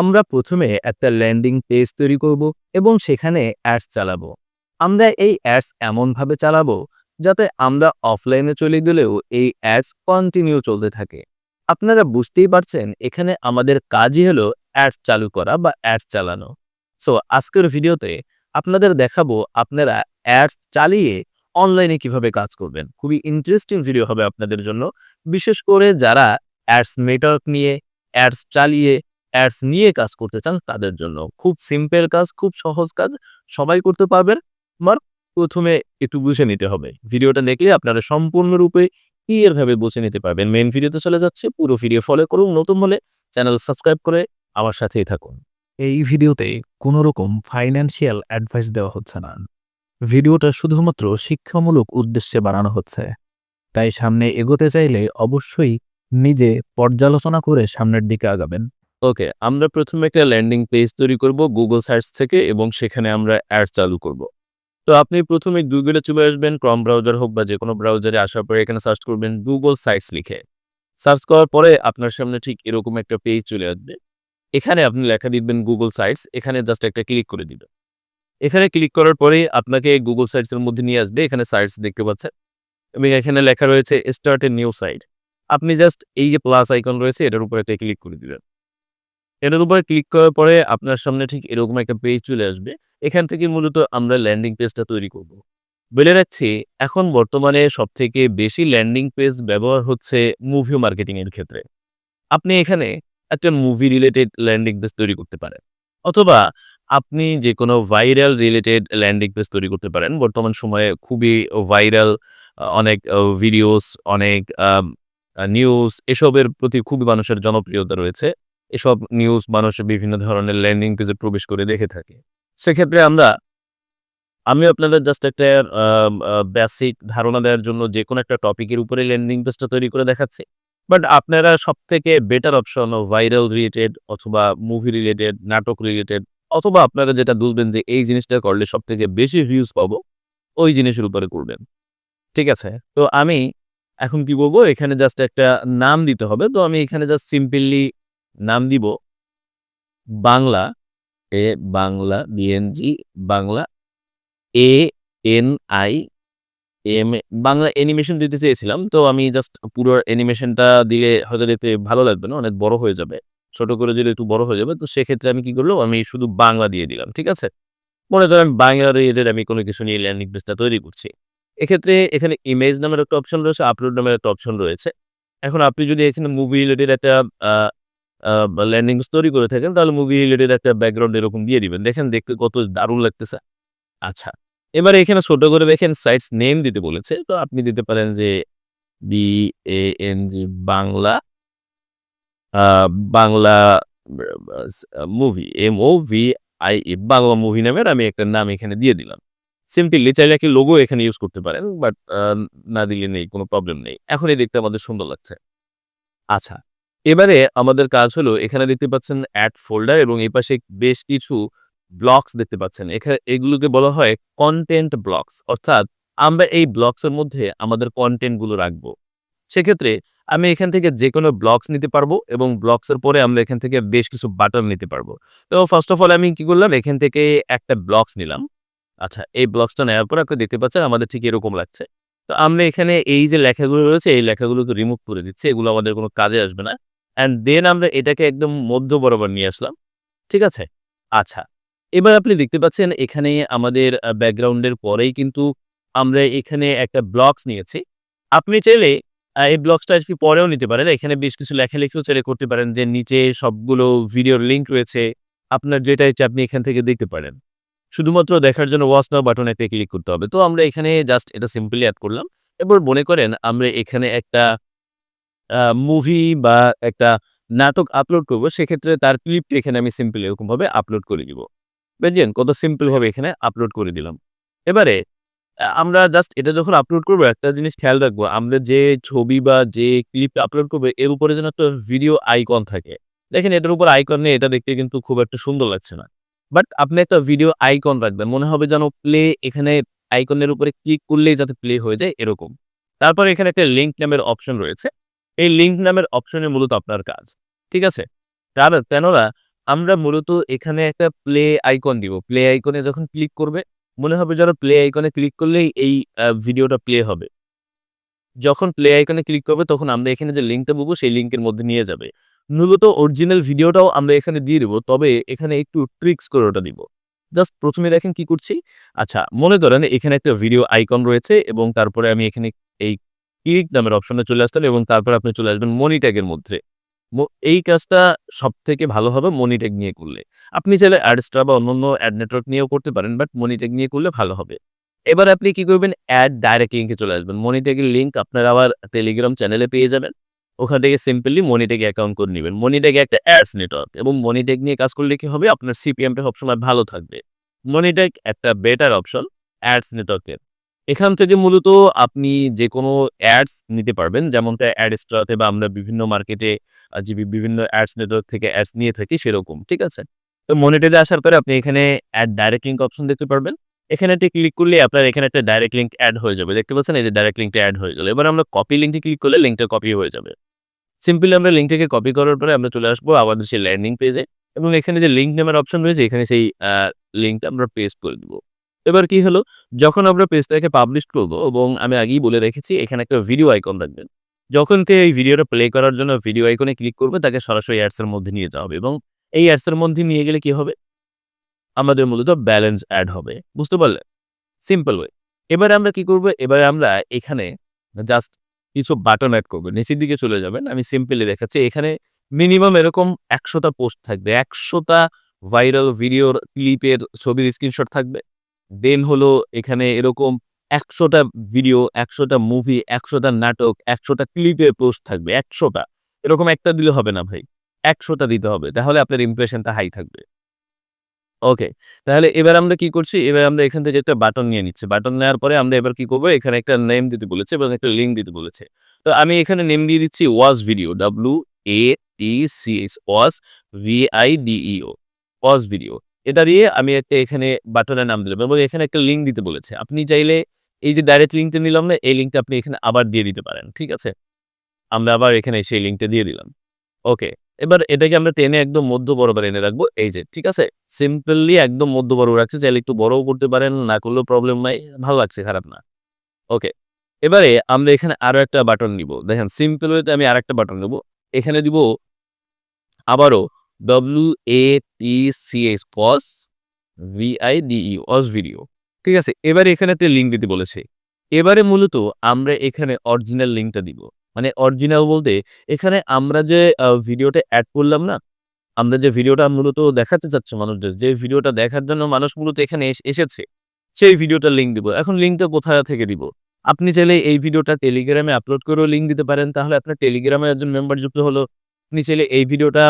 আমরা প্রথমে একটা ল্যান্ডিং পেজ তৈরি করব এবং সেখানে অ্যাডস চালাবো। আমরা এই অ্যাডস এমনভাবে চালাবো যাতে আমরা অফলাইনে চলে গেলেও এই অ্যাডস কন্টিনিউ চলতে থাকে। আপনারা বুঝতেই পারছেন, এখানে আমাদের কাজই হলো অ্যাডস চালু করা বা অ্যাডস চালানো। সো আজকের ভিডিওতে আপনাদের দেখাবো আপনারা অ্যাডস চালিয়ে অনলাইনে কীভাবে কাজ করবেন। খুবই ইন্টারেস্টিং ভিডিও হবে আপনাদের জন্য। বিশেষ করে যারা অ্যাডস নেটওয়ার্ক নিয়ে, অ্যাডস চালিয়ে অ্যাডস নিয়ে কাজ করতে চান তাদের জন্য। খুব সিম্পল কাজ, খুব সহজ কাজ, সবাই করতে পারবেন আমার প্রথমে একটু বুঝে নিতে হবে। ভিডিওটা দেখলে আপনারা সম্পূর্ণরূপে ক্লিয়ার ভাবে বুঝে নিতে পারবেন। মেন ভিডিওতে চলে যাচ্ছে, পুরো ভিডিও ফলো করুন। নতুন হলে চ্যানেল সাবস্ক্রাইব করে আমার সাথেই থাকুন। এই ভিডিওতে কোনো রকম ফাইন্যান্সিয়াল অ্যাডভাইস দেওয়া হচ্ছে না। ভিডিওটা শুধুমাত্র শিক্ষামূলক উদ্দেশ্যে বানানো হচ্ছে। তাই সামনে এগোতে চাইলে অবশ্যই নিজে পর্যালোচনা করে সামনের দিকে আগাবেন। ওকে, আমরা প্রথমে একটা ল্যান্ডিং পেজ তৈরি করব গুগল সার্চ থেকে এবং সেখানে আমরা অ্যাড চালু করব। তো আপনি প্রথমে গুগলে চলে আসবেন, ক্রম ব্রাউজার হোক বা যে কোনো ব্রাউজারে আসার পরে এখানে সার্চ করবেন গুগল সাইটস লিখে। সার্চ করার পরে আপনার সামনে ঠিক এরকম একটা পেজ চলে আসবে। এখানে আপনি লেখা দিবেন গুগল সাইটস এখানে জাস্ট একটা ক্লিক করে দিবেন। এখানে ক্লিক করার পরে আপনাকে গুগল সাইটসের মধ্যে নিয়ে আসবে, এখানে সাইটস দেখতে পাচ্ছেন? এবং এখানে লেখা রয়েছে, স্টার্ট এ নিউ সাইট। আপনি জাস্ট এই যে প্লাস আইকন রয়েছে, এটার উপর একটা ক্লিক করে দিবেন। এটার উপরে ক্লিক করার পরে আপনার সামনে ঠিক এরকম একটা পেজ চলে আসবে। এখান থেকে মূলত আমরা ল্যান্ডিং পেজটা তৈরি করব। বলে রাখছি, এখন বর্তমানে সব থেকে বেশি ল্যান্ডিং পেজ ব্যবহার হচ্ছে মুভি মার্কেটিং এর ক্ষেত্রে। আপনি এখানে একটা মুভি রিলেটেড ল্যান্ডিং পেজ তৈরি করতে পারেন। অথবা আপনি যে কোনো ভাইরাল রিলেটেড ল্যান্ডিং পেজ তৈরি করতে পারেন। বর্তমান সময়ে খুবই ভাইরাল অনেক ভিডিওস অনেক নিউজ এসবের প্রতি খুবই মানুষের জনপ্রিয়তা রয়েছে। এসব নিউজ মানুষ বিভিন্ন ধরনের ল্যান্ডিং পেজে প্রবেশ করে দেখে থাকে। সেক্ষেত্রে আমরা আমি আপনাদের জাস্ট একটা বেসিক ধারণা দেওয়ার জন্য যে কোনো একটা টপিকের উপরে ল্যান্ডিং পেজটা তৈরি করে দেখাচ্ছি। বাট আপনারা সব থেকে বেটার অপশন ভাইরাল রিলেটেড অথবা মুভি রিলেটেড নাটক রিলেটেড অথবা আপনারা যেটা বুঝবেন যে এই জিনিসটা করলে সব থেকে বেশি ভিউজ পাবো, ওই জিনিসের উপরে করবেন। ঠিক আছে? তো আমি এখন কি বলব? এখানে জাস্ট একটা নাম দিতে হবে। তো আমি এখানে জাস্ট সিম্পলি নাম দিব Bangla, A, Bangla BNG Bangla, A, N, I, M Bangla animation দিতে চেয়েছিলাম, তো আমি জাস্ট পুরো অ্যানিমেশনটা দিলে হয়তো দেখতে ভালো লাগবে না, অনেক বড় হয়ে যাবে। ছোট করে দিলে একটু বড় হয়ে যাবে, তো সেক্ষেত্রে আমি কি করলাম, আমি শুধু বাংলা দিয়ে দিলাম, ঠিক আছে? মনে করেন বাংলা রিলেটেড আমি কোনো কিছু নিয়ে ল্যান্ডিং পেজটা তৈরি করছি। এক্ষেত্রে এখানে ইমেজ নামের একটা অপশন রয়েছে আপলোড নামের একটা অপশন রয়েছে। এখন আপনি যদি এখানে মুভি রিলেটেড একটা ল্যান্ডিং তৈরি করে থাকেন, তাহলে মুভি রিলেটেড একটা ব্যাকগ্রাউন্ড এরকম দিয়ে দিবেন। দেখেন দেখতে কত দারুণ লাগতেছে। আচ্ছা এবারে এখানে ছোট করে দেখেন সাইটস নেম দিতে বলেছে। তো আপনি দিতে পারেন যে B A N G Bangla Bangla movie M O V I E Bangla movie নামের আমি একটা নাম এখানে দিয়ে দিলাম। সিম্পলি চাইলে একটি লোগো এখানে ইউজ করতে পারেন বাট না দিলে নেই, কোনো প্রবলেম নেই। এখনই দেখতে আমাদের সুন্দর লাগছে। আচ্ছা এবারে আমাদের কাজ হলো, এখানে দেখতে পাচ্ছেন অ্যাড ফোল্ডার এবং এই পাশে বেশ কিছু ব্লকস দেখতে পাচ্ছেন। এখানে এগুলোকে বলা হয় কন্টেন্ট ব্লকস অর্থাৎ আমরা এই ব্লকসের মধ্যে আমাদের কন্টেন্টগুলো রাখব। সেক্ষেত্রে আমি এখান থেকে যে কোনো ব্লকস নিতে পারব এবং ব্লকসের পরে আমরা এখান থেকে বেশ কিছু বাটন নিতে পারব। তো ফার্স্ট অফ অল আমি কি করলাম? এখান থেকে একটা ব্লকস নিলাম। আচ্ছা এই ব্লকসটা নেওয়ার পর আপনি দেখতে পাচ্ছেন আমাদের ঠিক এরকম লাগছে। তো আমরা এখানে এই যে লেখাগুলো রয়েছে, এই লেখাগুলোকে রিমুভ করে দিচ্ছি। এগুলো আমাদের কোনো কাজে আসবে না। অ্যান্ড দেন আমরা এটাকে একদম মধ্য বরাবর নিয়ে আসলাম। ঠিক আছে? আচ্ছা এবার আপনি দেখতে পাচ্ছেন এখানে আমাদের ব্যাকগ্রাউন্ডের পরেই কিন্তু আমরা এখানে একটা ব্লকস নিয়েছি। আপনি চাইলে এই ব্লকসটা আজকে পরেও নিতে পারেন। এখানে বেশ কিছু লেখালেখিও চাইলে করতে পারেন যে নিচে সবগুলো ভিডিওর লিঙ্ক রয়েছে। আপনার যেটা ইচ্ছে আপনি এখান থেকে দেখতে পারেন। শুধুমাত্র দেখার জন্য ওয়াচ নাও বাটন একটা ক্লিক করতে হবে। তো আমরা এখানে জাস্ট এটা সিম্পলি অ্যাড করলাম। এবার মনে করেন আমরা এখানে একটা মুভি বা একটা নাটক আপলোড করব, সেক্ষেত্রে তার ক্লিপটি এখানে আমি সিম্পল এরকমভাবে আপলোড করে দিব বুঝলেন? কত সিম্পলভাবে এখানে আপলোড করে দিলাম। এবারে আমরা জাস্ট এটা যখন আপলোড করব, একটা জিনিস খেয়াল রাখব, আমরা যে ছবি বা যে ক্লিপ আপলোড করব, এর উপরে যেন একটা ভিডিও আইকন থাকে। দেখেন, এটার উপর আইকন নেই, এটা দেখতে কিন্তু খুব একটা সুন্দর লাগছে না। বাট আপনি একটা ভিডিও আইকন রাখবেন, মনে হবে যেন প্লে এখানে আইকনের উপরে ক্লিক করলেই যাতে প্লে হয়ে যায় এরকম। তারপর এখানে একটা লিঙ্ক নামের অপশন রয়েছে। এই লিঙ্ক নামের অপশনে মূলত আপনার কাজ ঠিক আছে তার কেননা আমরা মূলত এখানে একটা প্লে আইকন দিব। প্লে আইকনে যখন ক্লিক করবে, মনে হবে যারা প্লে আইকনে ক্লিক করলেই এই ভিডিওটা প্লে হবে। যখন প্লে আইকনে ক্লিক করবে তখন আমরা এখানে যে লিঙ্কটা পাবো সেই লিঙ্কের মধ্যে নিয়ে যাবে। মূলত অরিজিনাল ভিডিওটাও আমরা এখানে দিয়ে দেবো তবে এখানে একটু ট্রিক্স করে ওটা দিব। জাস্ট প্রথমে দেখেন কি করছি? আচ্ছা মনে করেন এখানে একটা ভিডিও আইকন রয়েছে এবং তারপরে আমি এখানে এই ক্লিক নামের অপশনে চলে আসলাম এবং তারপর আপনি চলে আসবেন মনি ট্যাগের মধ্যে। এই কাজটা সবথেকে ভালো হবে মনি ট্যাগ নিয়ে করলে। আপনি চাইলে অ্যাডস্টার বা অন্যান্য অ্যাড নেটওয়ার্ক নিয়েও করতে পারেন বাট মনি ট্যাগ নিয়ে করলে ভালো হবে। এবার আপনি কি করবেন? অ্যাড ডাইরেক্ট লিঙ্কে চলে আসবেন। মনি ট্যাগের লিঙ্ক আপনার আবার টেলিগ্রাম চ্যানেলে পেয়ে যাবেন। ওখান থেকে সিম্পলি মনি ট্যাগে অ্যাকাউন্ট করে নিবেন। মনি ট্যাগ একটা অ্যাডস নেটওয়ার্ক এবং মনি ট্যাগ নিয়ে কাজ করলে কি হবে? আপনার সিপিএমটা সবসময় ভালো থাকবে। মনি ট্যাগ একটা বেটার অপশন অ্যাডস নেটওয়ার্কের। এখান থেকে মূলত আপনি যেকোনো অ্যাডস নিতে পারবেন। যেমনটা অ্যাডস্টারতে বা আমরা বিভিন্ন মার্কেটে যে বিভিন্ন অ্যাডস নেটওয়ার্ক থেকে অ্যাডস নিয়ে থাকি সেরকম। ঠিক আছে? তো মনি আসার পরে আপনি এখানে অ্যাড ডাইরেক্ট লিঙ্ক অপশন দেখতে পারবেন। এখানে একটা ক্লিক করলে আপনার এখানে একটা ডাইরেক্ট লিঙ্ক এড হয়ে যাবে। দেখতে পাচ্ছেন? এই যে ডাইরেক্ট লিঙ্কটা এড হয়ে গেল। এবার আমরা কপি লিঙ্কে ক্লিক করলে লিঙ্কটা কপি হয়ে যাবে। সিম্পলি আমরা লিঙ্কটাকে কপি করার পরে আমরা চলে আসব আমাদের সেই ল্যান্ডিং পেজে এবং এখানে যে লিঙ্ক নামের অপশন রয়েছে, এখানে সেই লিঙ্কটা আমরা পেস্ট করে দিব। এবার কি হলো? যখন আমরা পেজটাকে পাবলিশ করব এবং আমি আগেই বলে রেখেছি, এখানে একটা ভিডিও আইকন রাখবেন। যখন কেউ এই ভিডিওটা প্লে করার জন্য ভিডিও আইকনে ক্লিক করবে, তাকে সরাসরি অ্যাডস এর মধ্যে নিয়ে যাওয়া হবে এবং এই অ্যাডসের মধ্যে নিয়ে গেলে কি হবে? আমাদের মূলত ব্যালেন্স অ্যাড হবে। বুঝতে পারলেন? Simple way. এবারে আমরা কি করব? এবারে আমরা এখানে জাস্ট কিছু বাটন অ্যাড করব। নিচের দিকে চলে যাবেন। আমি সিম্পলি দেখাচ্ছি। এখানে মিনিমাম এরকম ১০০ টা পোস্ট থাকবে। ১০০ টা ভাইরাল ভিডিওর ক্লিপের ছবির স্ক্রিনশট থাকবে। দেন হলো এখানে এরকম একশোটা ভিডিও, একশোটা মুভি, একশোটা নাটক, একশোটা ক্লিপের পোস্ট থাকবে। একশোটা এরকম একটা দিলে হবে না ভাই। একশোটা দিতে হবে। তাহলে আপনার ইমপ্রেশনটা হাই থাকবে। ওকে। তাহলে এবার আমরা কি করছি? এবার আমরা এখান থেকে একটা বাটন নিয়ে নিচ্ছি। বাটন নেওয়ার পরে আমরা এবার কি করব এখানে একটা নেম দিতে বলেছে এবং একটা লিঙ্ক দিতে বলেছে। তো আমি এখানে নেম দিয়ে দিচ্ছি watch video. W A T C H watch V I D E O video. এটা দিয়ে আমি একটা এখানে বাটনের নাম দিলাম এবং এখানে একটা লিঙ্ক দিতে বলেছে। আপনি চাইলে এই যে ডাইরেক্ট লিঙ্কটা নিলাম না? এই লিঙ্কটা আপনি এখানে আবার দিয়ে দিতে পারেন। ঠিক আছে? আমরা আবার এখানে সেই লিঙ্কটা দিয়ে দিলাম। ওকে। এবার এটাকে আমরা টেনে একদম মধ্য বরাবর এনে রাখব। এই যে। ঠিক আছে? সিম্পলি একদম মধ্য বরাবর রাখছে চাইলে একটু বড়ও করতে পারেন, না করলেও প্রবলেম নাই। ভালো লাগছে, খারাপ না। ওকে। এবারে আমরা এখানে আরও একটা বাটন নিব। দেখেন সিম্পল ওয়েতে আমি আরেকটা বাটন নেব। এখানে দিব আবারও W A T C H watch V I D E watch video. ঠিক আছে? এবারে এখানে একটা লিঙ্ক দিতে বলেছে। এবারে মূলত আমরা এখানে অরিজিনাল লিঙ্কটা দিব। মানে অরিজিনাল বলতে এখানে আমরা যে ভিডিওটা এড করলাম না? আমরা যে ভিডিওটা মূলত দেখাতে চাচ্ছি মানুষদের, যে ভিডিওটা দেখার জন্য মানুষ মূলত এখানে এস এসেছে, সেই ভিডিওটার লিঙ্ক দিব। এখন লিঙ্কটা কোথায় থেকে দিব? আপনি চাইলে এই ভিডিওটা টেলিগ্রামে আপলোড করেও লিঙ্ক দিতে পারেন। তাহলে আপনার টেলিগ্রামের একজন মেম্বার যুক্ত হলো। আপনি চাইলে এই ভিডিওটা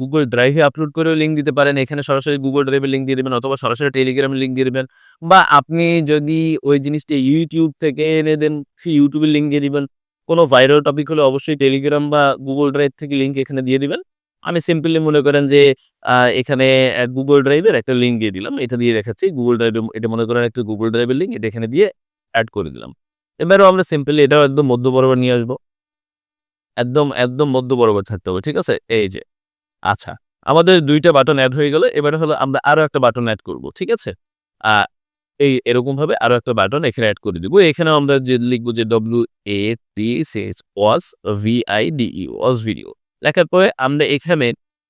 গুগল ড্রাইভে আপলোড করেও লিঙ্ক দিতে পারেন। এখানে সরাসরি গুগল ড্রাইভে লিঙ্ক দিয়ে দিবেন অথবা সরাসরি টেলিগ্রামের লিঙ্ক দিয়ে দিবেন। বা আপনি যদি ওই জিনিসটি ইউটিউব থেকে এনে দেন, সেই এর লিঙ্ক দিয়ে দিবেন। কোনো ভাইরাল টপিক হলে অবশ্যই টেলিগ্রাম বা গুগল ড্রাইভ থেকে লিঙ্ক এখানে দিয়ে দিবেন। আমি সিম্পলি মনে করেন যে এখানে গুগল ড্রাইভের একটা লিঙ্ক দিয়ে দিলাম। এটা দিয়ে দেখাচ্ছি। গুগল ড্রাইভে এটা মনে করেন একটা গুগল ড্রাইভের লিঙ্ক। এটা এখানে দিয়ে অ্যাড করে দিলাম। এবারও আমরা সিম্পলি এটাও একদম মধ্য বরাবর নিয়ে আসব। একদম, একদম মধ্য বরাবর থাকতে হবে। ঠিক আছে? এই যে। আচ্ছা। আমাদের দুইটা বাটন এড হয়ে গেল। এবারে হলো আমরা আরও একটা বাটন অ্যাড করব। ঠিক আছে? আ এই এরকমভাবে আরও একটা বাটন এখানে এড করে দিব। এখানেও আমরা যে লিখব যে ডব্লিউ-এ-টি-সি-এইচ ওয়াচ ভি-আই-ডি-ই ভিডিও। লেখার পরে আমরা এখানে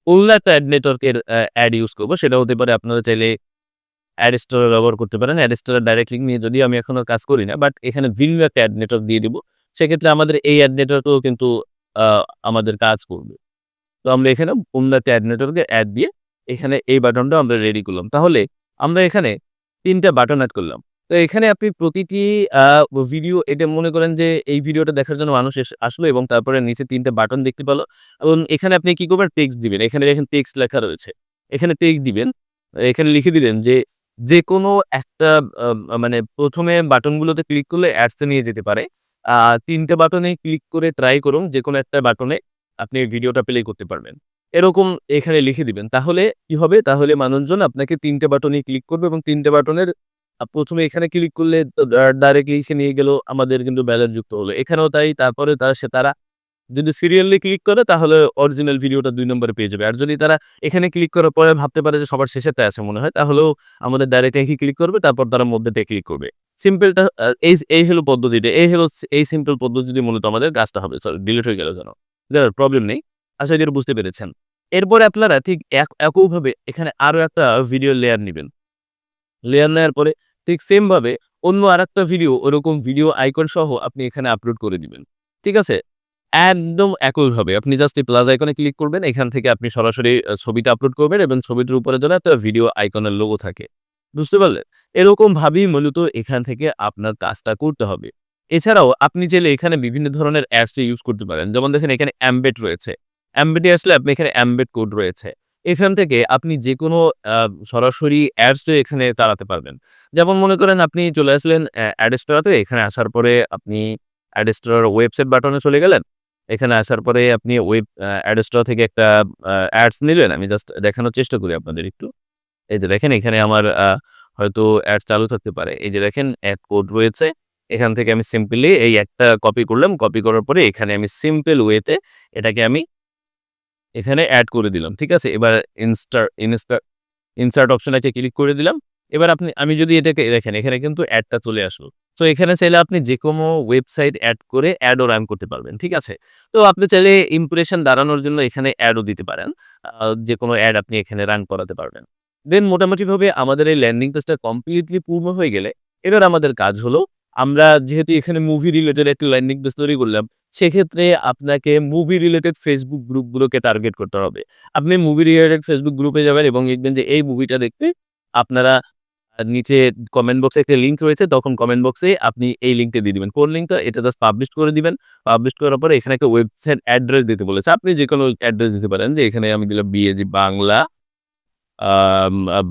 অন্য একটা অ্যাড নেটওয়ার্কের অ্যাড ইউজ করব সেটা হতে পারে আপনারা চাইলে অ্যাডস্টার ব্যবহার করতে পারেন। অ্যাডস্টারের ডাইরেক্ট লিঙ্ক নিয়ে যদিও আমি এখন আর কাজ করি না। বাট এখানে ভিন্ন একটা অ্যাড নেটওয়ার্ক দিয়ে দিব। সেক্ষেত্রে আমাদের এই অ্যাড নেটওয়ার্কেও কিন্তু আমাদের কাজ করবে। তো আমরা এখানে অন্য একটা অ্যাড অ্যাড দিয়ে এখানে এই বাটনটাও আমরা রেডি করলাম। তাহলে আমরা এখানে ৩ টা বাটন এড করলাম। তো এখানে আপনি প্রতিটি ভিডিও এটা মনে করেন যে এই ভিডিওটা দেখার জন্য মানুষ আসলো এবং তারপরে নিচে ৩ টা বাটন দেখতে পেল এবং এখানে আপনি কি করবেন? টেক্সট দিবেন। এখানে দেখেন টেক্সট লেখা রয়েছে। এখানে টেক্সট দিবেন। এখানে লিখে দিলেন যে যেকোনো একটা, আ মানে ১ম এ বাটনগুলোতে ক্লিক করলে অ্যাডস নিয়ে যেতে পারে। ৩ বাটনে ক্লিক করে ট্রাই করুন। যেকোনো একটা বাটনে আপনি ভিডিওটা প্লে করতে পারবেন। এরকম এখানে লিখে দিবেন। তাহলে কি হবে? তাহলে মানুষজন আপনাকে ৩ টা বাটনেই ক্লিক করবে এবং তিনটে বাটনের প্রথমে এখানে ক্লিক করলে ডাইরেক্টলি সে নিয়ে গেল, আমাদের কিন্তু ব্যালান্স যুক্ত হলো। এখানেও তাই, তারপরে তারা সে, তারা যদি সিরিয়ালি ক্লিক করে, তাহলে অরিজিনাল ভিডিওটা দুই নম্বরে পেয়ে যাবে আর যদি তারা এখানে ক্লিক করার পরে ভাবতে পারে যে সবার শেষেরটা আছে মনে হয়, তাহলেও আমাদের ডাইরেক্ট একই ক্লিক করবে, তারপর তারা মধ্যেতে ক্লিক করবে সিম্পলটা এই এই হলো পদ্ধতিটা, এই হলো এই সিম্পল পদ্ধতিটি মূলত আমাদের কাজটা হবে। সরি ডিলিট হয়ে গেল যেন প্রবলেম নেই। আশা করি বুঝতে পেরেছেন। এরপরে আপনারা ঠিক এক একইভাবে এখানে আরও একটা ভিডিও লেয়ার নেবেন। লেয়ার নেওয়ার পরে ঠিক সেমভাবে অন্য আর একটা ভিডিও ওরকম ভিডিও আইকন সহ আপনি এখানে আপলোড করে দিবেন। ঠিক আছে? একদম একইভাবে আপনি জাস্ট এই প্লাস আইকনে ক্লিক করবেন, এখান থেকে আপনি সরাসরি ছবিটা আপলোড করবেন এবং ছবিটার উপরে যেন একটা ভিডিও আইকনের লোগো থাকে। বুঝতে পারলেন? এরকম ভাবেই মূলত এখান থেকে আপনার কাজটা করতে হবে। এছাড়াও আপনি চাইলে এখানে বিভিন্ন ধরনের অ্যাডস ইউজ করতে পারেন। যেমন দেখেন, এখানে অ্যাম্বেড রয়েছে। অ্যাম্বেডে আসলে আপনি এখানে অ্যাম্বেড কোড রয়েছে। এখান থেকে আপনি যে কোনো সরাসরি অ্যাডস এখানে চালাতে পারবেন। যেমন মনে করেন, আপনি চলে আসলেন অ্যাডস্টোরাতে এখানে আসার পরে আপনি অ্যাডস্টোরার ওয়েবসাইট বাটনে চলে গেলেন। এখানে আসার পরে আপনি ওয়েব অ্যাডস্টোর থেকে একটা অ্যাডস নিলেন। আমি জাস্ট দেখানোর চেষ্টা করি আপনাদের একটু। এই যে দেখেন এখানে আমার হয়তো অ্যাড চালু থাকতে পারে। এই যে দেখেন অ্যাড কোড রয়েছে। এখান থেকে আমি সিম্পলি এই একটা কপি করলাম। কপি করার পরে এখানে আমি সিম্পল ওয়েতে এটাকে আমি এখানে অ্যাড করে দিলাম। ঠিক আছে? এবার ইনস্টার ইনস্টার ইনসার্ট অপশনটাকে ক্লিক করে দিলাম। এবার আপনি, আমি যদি এটাকে, দেখেন এখানে কিন্তু অ্যাডটা চলে আসলো। তো এখানে চাইলে আপনি যে কোনো ওয়েবসাইট অ্যাড করে অ্যাডও রান করতে পারবেন। ঠিক আছে? তো আপনি চাইলে ইমপ্রেশন দাঁড়ানোর জন্য এখানে অ্যাডও দিতে পারেন। যে কোনো অ্যাড আপনি এখানে রান করাতে পারবেন। দেন মোটামুটিভাবে আমাদের এই ল্যান্ডিং পেজটা কমপ্লিটলি পূর্ণ হয়ে গেলে, এবার আমাদের কাজ হলো, আমরা যেহেতু এখানে মুভি রিলেটেড একটা ল্যান্ডিং পেজ তৈরি করলাম, সেক্ষেত্রে আপনাকে মুভি রিলেটেড ফেসবুক গ্রুপগুলোকে টার্গেট করতে হবে। আপনি মুভি রিলেটেড ফেসবুক গ্রুপে যাবেন এবং দেখবেন যে এই মুভিটা দেখতে আপনারা নিচে কমেন্ট বক্সে একটা লিঙ্ক রয়েছে, তখন কমেন্ট বক্সে আপনি এই লিঙ্কটা দিয়ে দিবেন। কোন লিঙ্কটা এটা জাস্ট পাবলিশ করে দিবেন। পাবলিশ করার পরে এখানে একটা ওয়েবসাইট অ্যাড্রেস দিতে বলেছে। আপনি যে কোনো অ্যাড্রেস দিতে পারেন যে এখানে আমি দিলাম BAG Bangla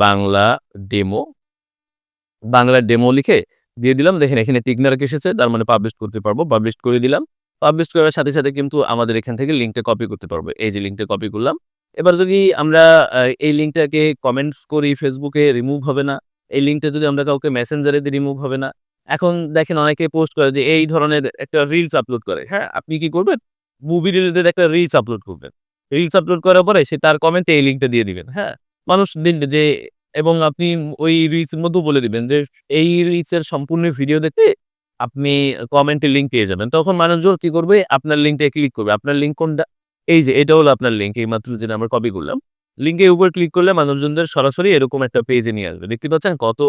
Bangla demo Bangla demo লিখে দিয়ে দিলাম। দেখেন, এখানে টিকনার্ক এসেছে, তার মানে পাবলিশ করতে পারব। পাবলিশ করে দিলাম। পাবলিশ করার সাথে সাথে কিন্তু আমাদের এখান থেকে লিঙ্কটা কপি করতে পারব। এই যে লিঙ্কটা কপি করলাম। এবার যদি আমরা এই লিঙ্কটাকে কমেন্টস করি ফেসবুকে রিমুভ হবে না। এই লিঙ্কটা যদি আমরা কাউকে মেসেঞ্জারে দিই রিমুভ হবে না। এখন দেখেন, অনেকে পোস্ট করে যে এই ধরনের একটা রিলস আপলোড করে। হ্যাঁ আপনি কি করবেন? মুভি রিলেটেড একটা রিলস আপলোড করবেন। রিলস আপলোড করার পরে সে তার কমেন্টে এই লিঙ্কটা দিয়ে দিবেন। হ্যাঁ মানুষ দিন যে, এবং আপনি ওই রিলসের মধ্যেও বলে দিবেন যে, এই রিলসের সম্পূর্ণ ভিডিও দেখতে আপনি কমেন্টে লিঙ্ক পেয়ে যাবেন। তখন মানুষজন কি করবে? আপনার লিঙ্কটা ক্লিক করবে। আপনার লিঙ্ক কোনটা? এই যে, এটা হলো আপনার লিঙ্ক এই মাত্র যেটা আমরা কপি করলাম। লিঙ্কের উপর ক্লিক করলে মানুষজনদের সরাসরি এরকম একটা পেজে নিয়ে আসবে। দেখতে পাচ্ছেন কত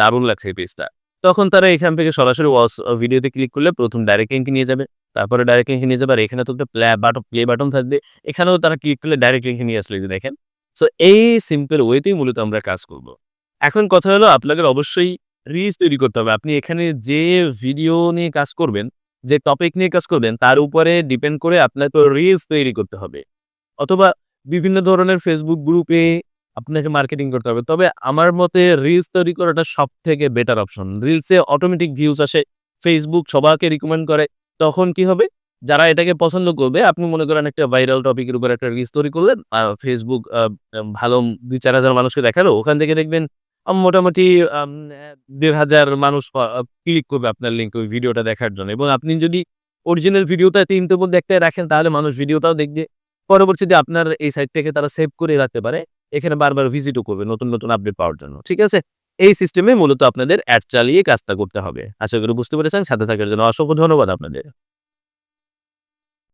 দারুণ লাগছে এই পেজটা তখন তারা এখান থেকে সরাসরি ওয়াচ ভিডিওতে ক্লিক করলে প্রথম ডাইরেক্ট লিঙ্কে নিয়ে যাবে। তারপরে ডাইরেক্ট লিঙ্কে নিয়ে যাবে। আর এখানে তো প্লে বাটন প্লে বাটন থাকবে। এখানেও তারা ক্লিক করলে ডাইরেক্ট লিঙ্কে নিয়ে আসলে দেখেন। সো এই সিম্পল ওয়েতেই মূলত আমরা কাজ করব। এখন কথা হলো আপনাদের অবশ্যই রিলস তৈরি করতে হবে। আপনি এখানে যে ভিডিও নিয়ে কাজ করবেন, যে টপিক নিয়ে কাজ করবেন, তার উপরে ডিপেন্ড করে আপনাকে রিলস তৈরি করতে হবে। অথবা বিভিন্ন ধরনের ফেসবুক গ্রুপে আপনাকে মার্কেটিং করতে হবে। তবে আমার মতে রিলস তৈরি করাটা সব থেকে বেটার অপশন রিলসে অটোমেটিক ভিউজ আসে। ফেসবুক সবাইকে রিকমেন্ড করে। তখন কি হবে? যারা এটাকে পছন্দ করবে, আপনি মনে করেন একটা ভাইরাল টপিকের উপর একটা রিলস তৈরি করলেন ফেসবুক ভালো দুই চার হাজার মানুষকে দেখাল, ওখান থেকে দেখবেন মোটামুটি দেড় হাজার মানুষ ক্লিক করবে আপনার লিঙ্ক ওই ভিডিওটা দেখার জন্য। এবং আপনি যদি অরিজিনাল ভিডিওটা তিন তেবল দেখতে রাখেন, তাহলে মানুষ ভিডিওটাও দেখবে। পরবর্তীতে আপনার এই সাইট থেকে তারা সেভ করে রাখতে পারে, এখানে বারবার ভিজিটও করবে নতুন নতুন আপডেট পাওয়ার জন্য, ঠিক আছে? এই সিস্টেমে মূলত আপনাদের অ্যাড চালিয়ে কাজটা করতে হবে। আশা করি বুঝতে পেরেছেন, সাথে থাকার জন্য অসংখ্য ধন্যবাদ আপনাদের।